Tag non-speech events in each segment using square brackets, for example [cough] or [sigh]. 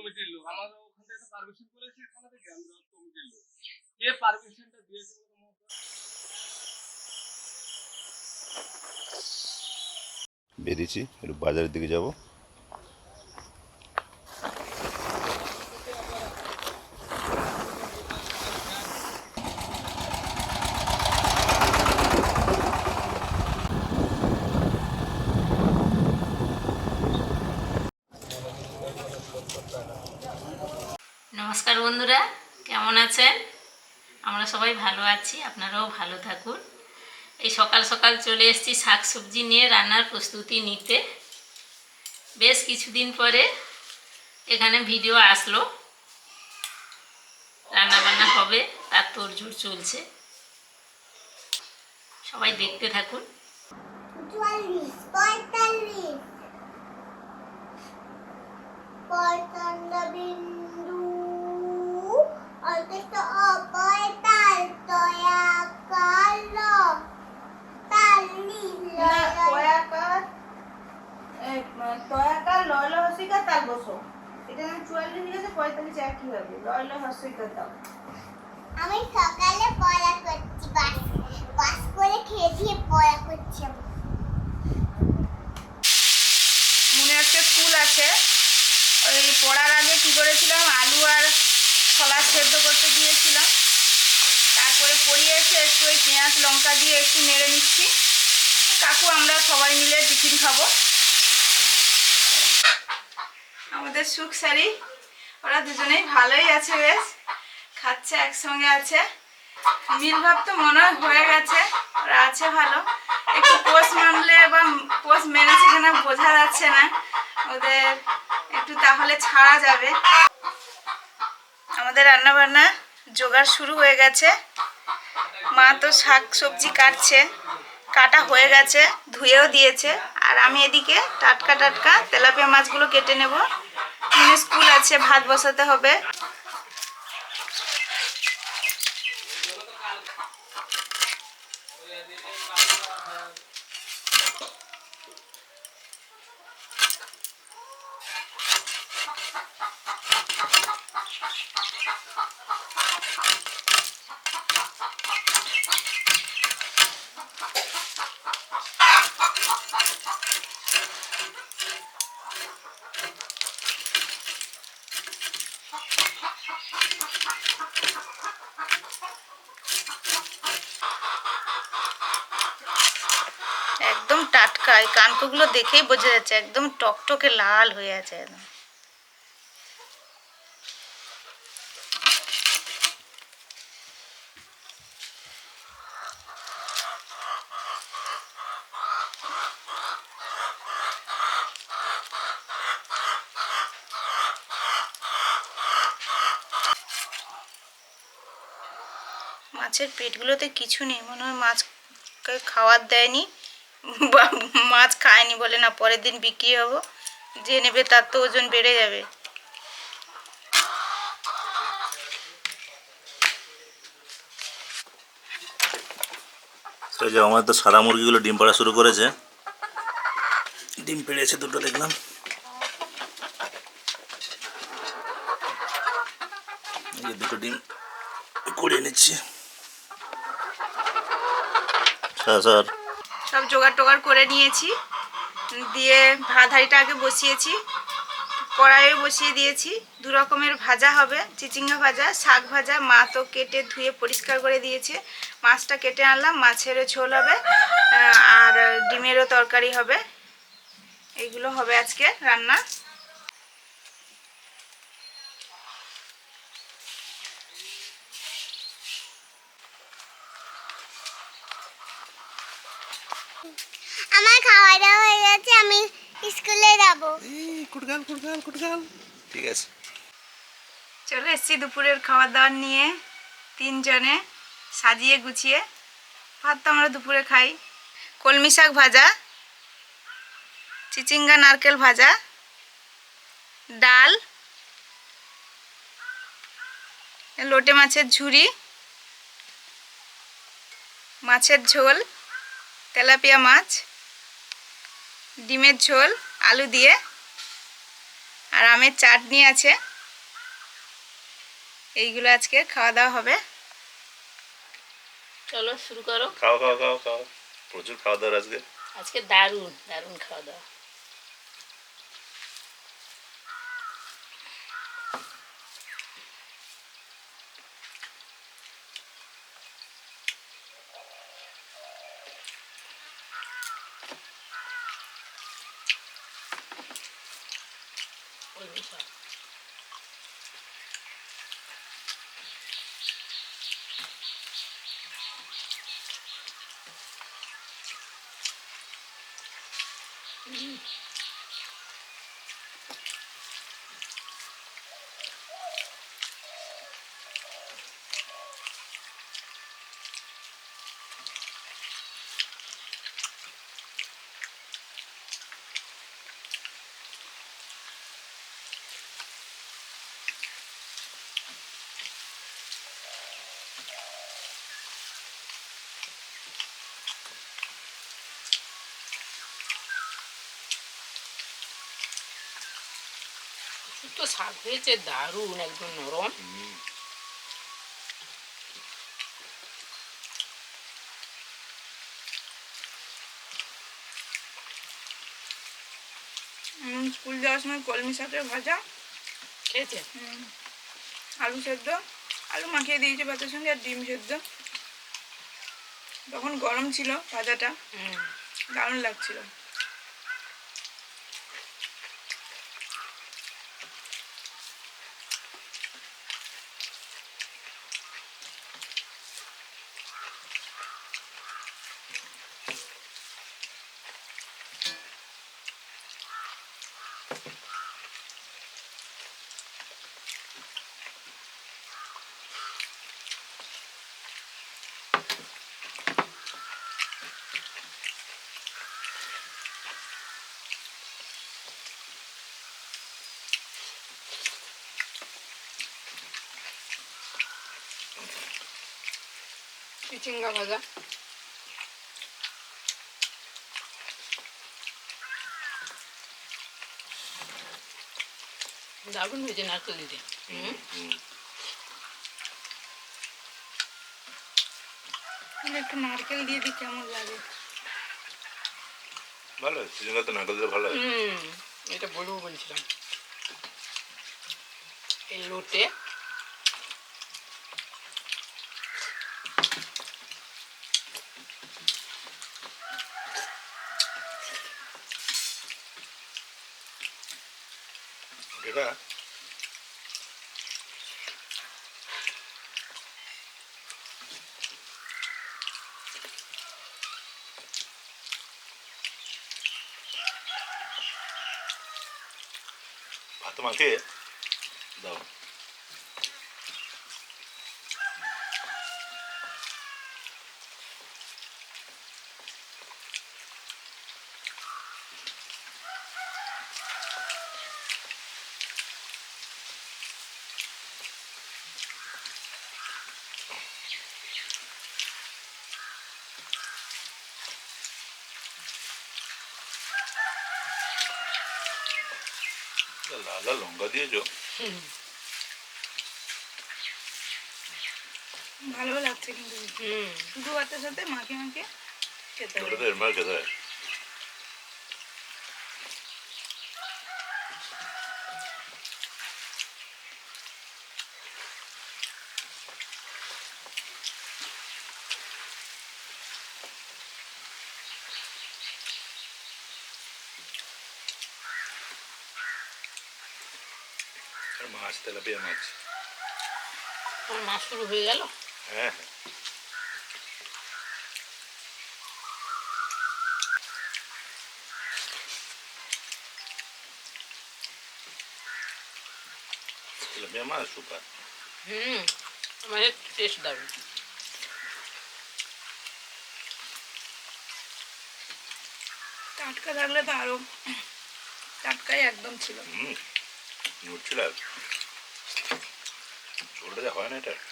কমিটির লোক। আমাদের ওখান থেকে পারমিশন করেছে থেকে আমরা কমিটির লোক। পারমিশনটা দিয়েছে বেরিয়েছি, একটু বাজারের দিকে যাব নমস্কার বন্ধুরা কেমন আছেন আমরা সবাই ভালো আছি, আপনারাও ভালো থাকুন। এই সকাল সকাল চলে এসেছি শাক সবজি নিয়ে রান্নার প্রস্তুতি নিতে। বেশ কিছুদিন পরে এখানে ভিডিও আসলো রান্না বান্না হবে, তার তোড়জোড় চলছে। সবাই দেখতে থাকুন। চুয়াল্লিশ পঁয়তাল্লিশ। পঁয়তান্ন বিন্দু অল্পেষ্ট অপয়তাল তয়াকার মানে লয়ল হসিকার তাল বসো এটা আমি চুয়াল্লিশ লিখেছে পঁয়তাল্লিশ একই হবে লয়ল হসিকার দাও আমি সকালে পড়া করছি বাস বাস করে খেয়ে দিয়ে পড়া করছি মনে আজকে স্কুল আছে ওই পড়ার আগে কি করেছিলাম আলু আর ছোলা সেদ্ধ করতে দিয়েছিলাম পড়িয়ে এসে একটু ওই পেঁয়াজ, লঙ্কা দিয়ে একটু নেড়ে নিচ্ছি। কাকু, আমরা সবাই মিলে টিফিন খাব। আমাদের সুখ শাড়ি, ওরা দুজনেই ভালোই আছে বেশ, খাচ্ছে, একসঙ্গে আছে। মিল ভাব তো মনে হয়ে গেছে, ওরা আছে ভালো। একটু পোষ মানলে বা পোষ মেনেছে কিনা বোঝা যাচ্ছে না, ওদের একটু তাহলে ছাড়া যাবে। আমাদের রান্না বান্না জোগাড় শুরু হয়ে গেছে। মা তো শাক সবজি কাটছে, কাটা হয়ে গেছে, ধুয়েও দিয়েছে। আর আমি এদিকে টাটকা টাটকা তেলাপিয়া মাছগুলো কেটে নেব। স্কুল আছে, ভাত বসাতে হবে। এই কানকোগুলো দেখেই বোঝা যাচ্ছে একদম টকটকে লাল হয়ে আছে একদম। মাছের পেটগুলোতে কিছু নেই, মনে হয় মাছকে খাওয়ার দেয়নি। মাছ খায়নি বলে না, পরের দিন বিক্রি হব। যে নেবে তার তো ওজন বেড়ে যাবে। এই যে আমার তো সাদা মুরগিগুলো ডিম পাড়া শুরু করেছে। ডিম পেড়েছে দুটো দেখলাম। দুটো ডিম কুড়িয়ে নিচ্ছি। Sir sir. সব জোগাড় টোগাড় করে নিয়েছি। দিয়ে ভাত হাঁড়িটা আগে বসিয়েছি কড়াইয়ে বসিয়ে দিয়েছি। দু রকমের ভাজা হবে, চিচিঙ্গা ভাজা, শাক ভাজা। মা তো কেটে ধুয়ে পরিষ্কার করে দিয়েছে। মাছটা কেটে আনলাম, মাছেরও ঝোল হবে আর ডিমেরও তরকারি হবে। এগুলো হবে আজকে রান্না আমার খাওয়া গেছে আমি স্কুলে যাব। কুটগাল কুটগাল কুটগাল। ঠিক আছে। চলে এসেছি দুপুরের খাবার দাবার নিয়ে তিনজনে সাজিয়ে গুছিয়ে। ভাত তো আমরা দুপুরে খাই। কলমি শাক ভাজা চিচিঙ্গা নারকেল ভাজা ডাল লোটে মাছের ঝুরি মাছের ঝোল তেলাপিয়া মাছ ডিমের ঝোল আলু দিয়ে। আর আমের চাটনি আছে। এইগুলো আজকে খাওয়া দাওয়া হবে। চলো শুরু করো। খাও খাও খাও খাও। প্রচুর খাওয়া দাওয়া আজকে। আজকে দারুণ দারুণ খাওয়া দাওয়া। ওই মিশাও। তো শাক হয়েছে দারুণ একদম নরম। স্কুল যাওয়ার সময় কলমি শাকের ভাজা। খেয়েছে? হুম, আলু সেদ্ধ। আলু মাখিয়ে দিয়েছে ভাতের সঙ্গে আর ডিম সেদ্ধ। তখন গরম ছিল ভাজাটা। হুম। দারুণ লাগছিল। চিচিঙ্গা ভাজা। দারুণ হয়েছে নারকেল দিতে। হুম। মানে একটু নারকেল দিয়ে দিই কেমন লাগে? ভালো সিজনটা তো নাটক দিলে ভালো হুম এটা বলব বলছিলাম। এই লোটে এটা ভাত মাখে দাও। লাল লঙ্কা দিয়েছ ভালো লাগছে কিন্তু। ভাতের সাথে মাখে মাখে খেতে হবে। এর মার খেতে হয় আর মাছ তেলাপিয়া মাছ। আমার মাছ শুরু হয়ে গেল? হ্যাঁ। হ্যাঁ তেলাপিয়া মাছ সুপার। হুম আমাদের টেস্ট দারুণ। টাটকা থাকলে তো আরও টাটকাই একদম ছিল। হুম নড়ছিল আর ঝোলটা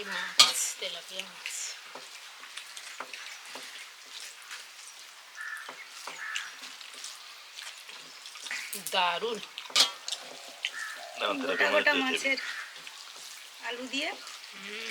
এই মাছ তেলাপিয়া মাছ দারুণ গোটা মাছের আলু দিয়ে এই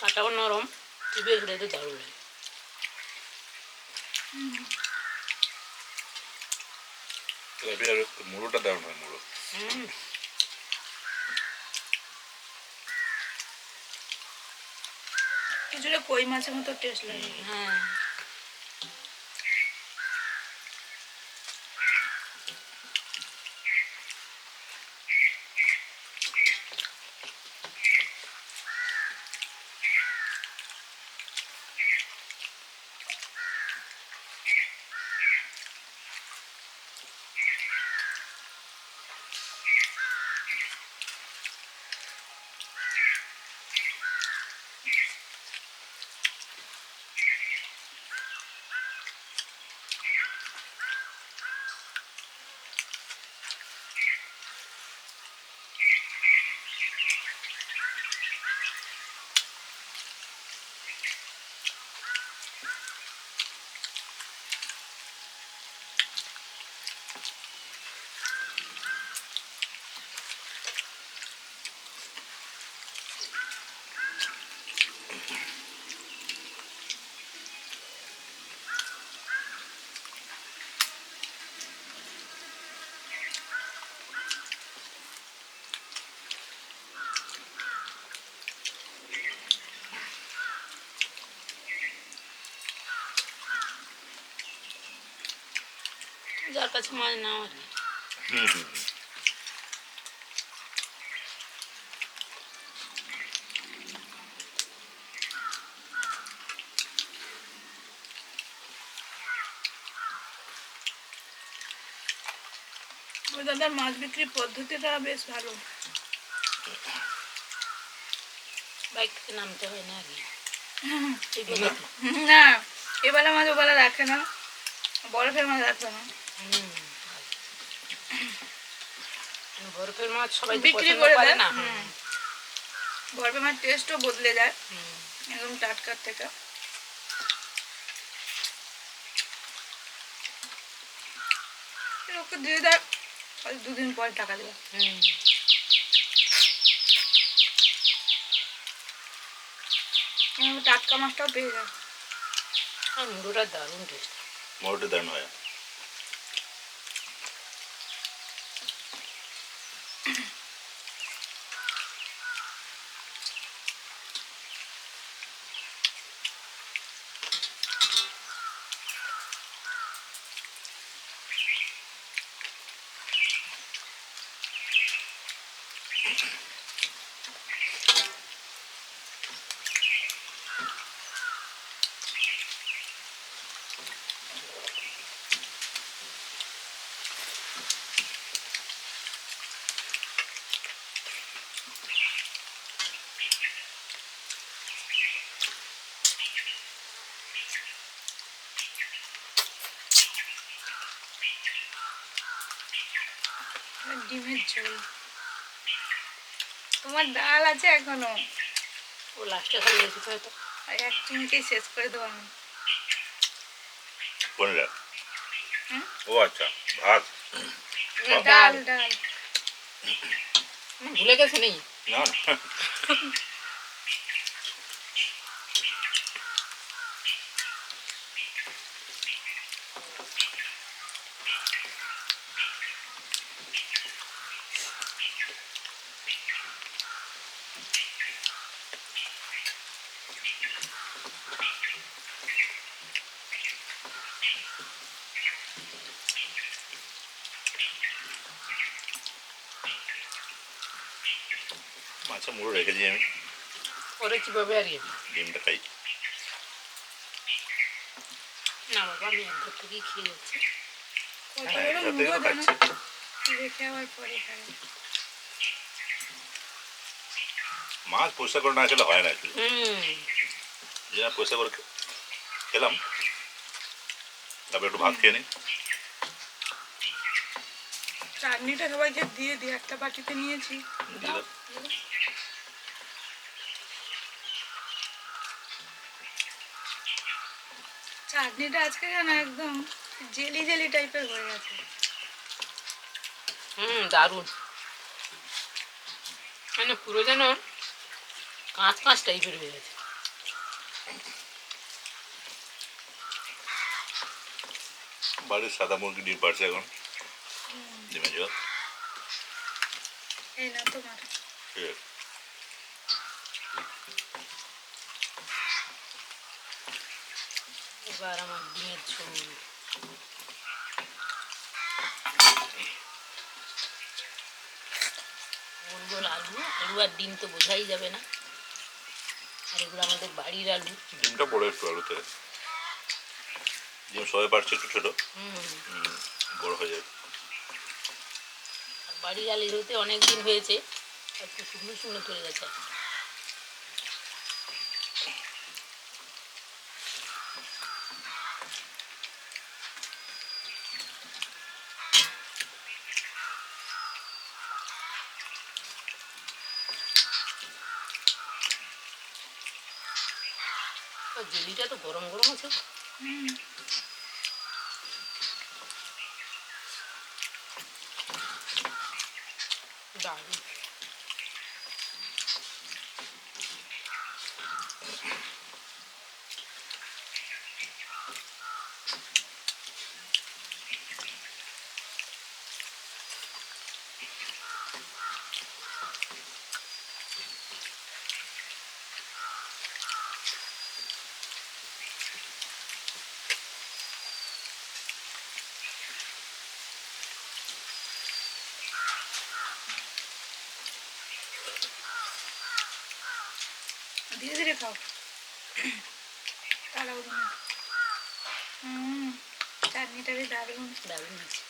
কাটাও নরম চিপে দারুণ লাগে তেলাপিয়ার মুড়োটা দারুণ হয় মুড়ো। হুম। কিছুটা কই মাছের মতো টেস্ট লাগে। হ্যাঁ। যার কাছে মাছ নাও আর হুম হুম হুম। দাদার মাছ বিক্রির পদ্ধতিটা বেশ ভালো বাইক থেকে নামতে হয় না আর কি এই বেলা তো। না এবেলা মাছ ওবেলা রাখে না বরফের মাছ রাখবে না। বরফের মাছ সবাই বিক্রি করে দেয় না। বরফের মাছ টেস্টও বদলে যায়। একদম টাটকার থেকে। ওকে দিয়ে দেয়। দুদিন পর টাকা দেবে। টাটকা মাছটাও পেয়ে যায়। দারুণ টেস্ট মুড়োটা দারুণ হয়। তোমার ডাল আছে এখনও? ও লাস্টে খালি তো। হয়তো আর এক চুমকেই শেষ করে দেবো আমি। কোনটা হুম? ও আচ্ছা ভাত। ডাল ডাল। ভুলে গেছে নেই? না [laughs] না মাছের মুড়ো রেখেছি আমি পরে কীভাবে আর ইয়ে ডিমটা খাই। না বাবা আমি একবার থেকেই খেয়ে যাচ্ছি হ্যাঁ, মাছ পরিষ্কার করে না খেলে হয় না actually। হুম। যে না করে খেলাম তারপর একটু ভাত খেয়ে নিই। চাটনিটা সবাইকে দিয়ে দিয়ে একটা বাটিতে নিয়েছি দিয়ে দাও। চাটনিটা আজকে যেন একদম জেলি জেলি টাইপের হয়ে গেছে। হুম দারুণ। মানে পুরো যেন কাঁচ কাঁচ টাইপের হয়ে গেছে। বাড়ির সাদা মুরগি ডিম পারছে এখন। ডিমে জল। এই না তোমার। ঠিক আছে। এবার আমার ডিমের ঝোল গোল গোল আলু আলু আর ডিম তো বোঝাই যাবে না। আর এগুলো আমাদের বাড়ির আলু। ডিমটা বড় একটু আলুতে। ডিম সবাই পারছে একটু ছোটো। বড় হয়ে যাবে। আর বাড়ির আলু হতে অনেক দিন হয়েছে একটু শুকনো শুকনো ধরে গেছে। আর জেলিটা তো গরম গরম আছে হুম দারুণ ধীরে ধীরে খাও। না হুম চাটনিটা বেশ দারুণ। দারুণ আছে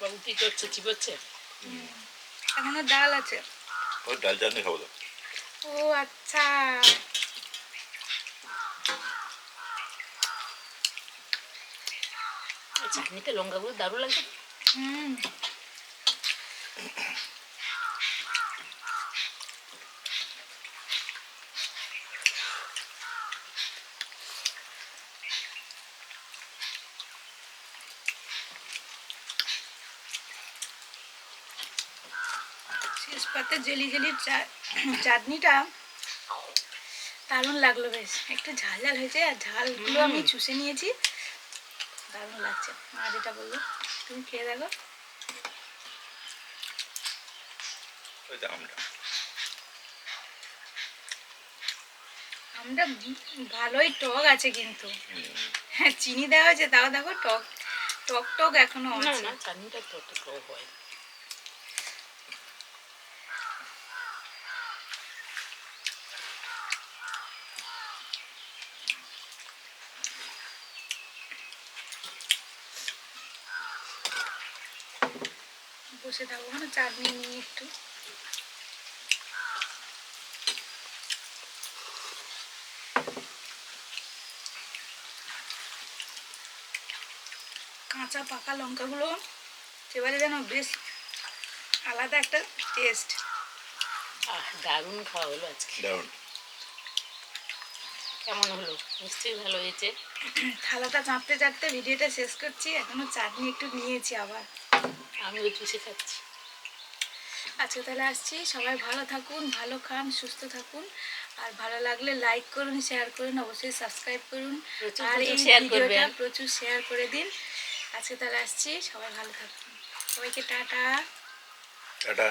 বাবু কি করছে? চিবোচ্ছে এখনও ডাল আছে। ওই ডাল চাটনি খাব ও আচ্ছা। চাটনিতে লঙ্কাগুলো দারুণ লাগছে। হুম। জেলি জেলি চা- চাটনিটা দারুণ লাগল বেশ। একটু ঝাল ঝাল হয়েছে আর ঝালগুলো আমি চুষে নিয়েছি। দারুণ লাগছে। মা যেটা বলল তুমি খেয়ে দেখো। আমরা ভালোই টক আছে কিন্তু। হ্যাঁ চিনি দেওয়া হয়েছে তাও দেখো টক টক টক এখনও না আছে। না চাটনিটা তো টক হয় কষে দেবো ওখানে চাটনি নিয়ে একটু। কাঁচা পাকা লঙ্কাগুলো এবারে যেন বেশ আলাদা একটা টেস্ট আহ দারুণ খাওয়া হলো আজকে। কেমন হলো? নিশ্চয়ই ভালো হয়েছে। থালাটা চাঁপতে চাঁপতে ভিডিওটা শেষ করছি এখনও চাটনি একটু নিয়েছি আবার। আমিও চুষে খাচ্ছি আজকে তাহলে আসছি। সবাই ভালো থাকুন ভালো খান সুস্থ থাকুন। আর ভালো লাগলে লাইক করুন শেয়ার করুন অবশ্যই সাবস্ক্রাইব করুন। আর প্রচুর এই ভিডিওটা প্রচুর শেয়ার করে দিন। আজকে তাহলে আসছি। সবাই ভালো থাকুন। সবাইকে টাটা। টাটা।